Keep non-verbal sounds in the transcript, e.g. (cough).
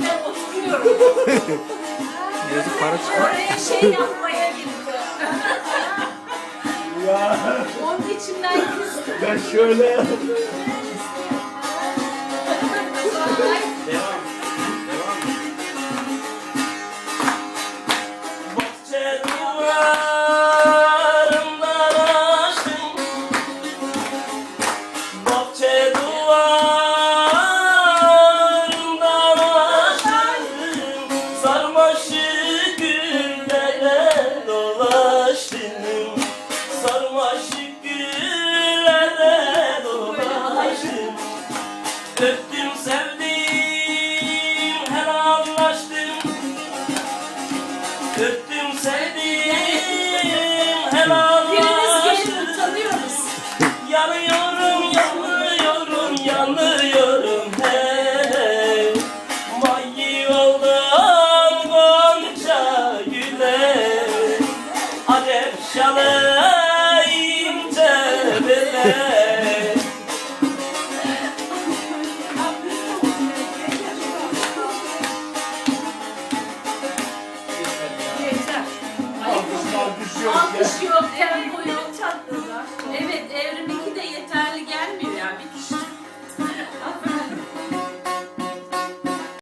Ben oturuyorum. (laughs) Yazık para çıkar. Oraya şey yapmaya gitti. Ya Onun ben küstüm. ben şöyle Sonra Öptüm sevdim helallaştım Öptüm sevdim helallaştım utanıyoruz. Yanıyorum yanıyorum yanıyorum. Hey Mayi oldum gonca güle Acep şalı Alkış yok. Alkış yok. Eren koyuyor.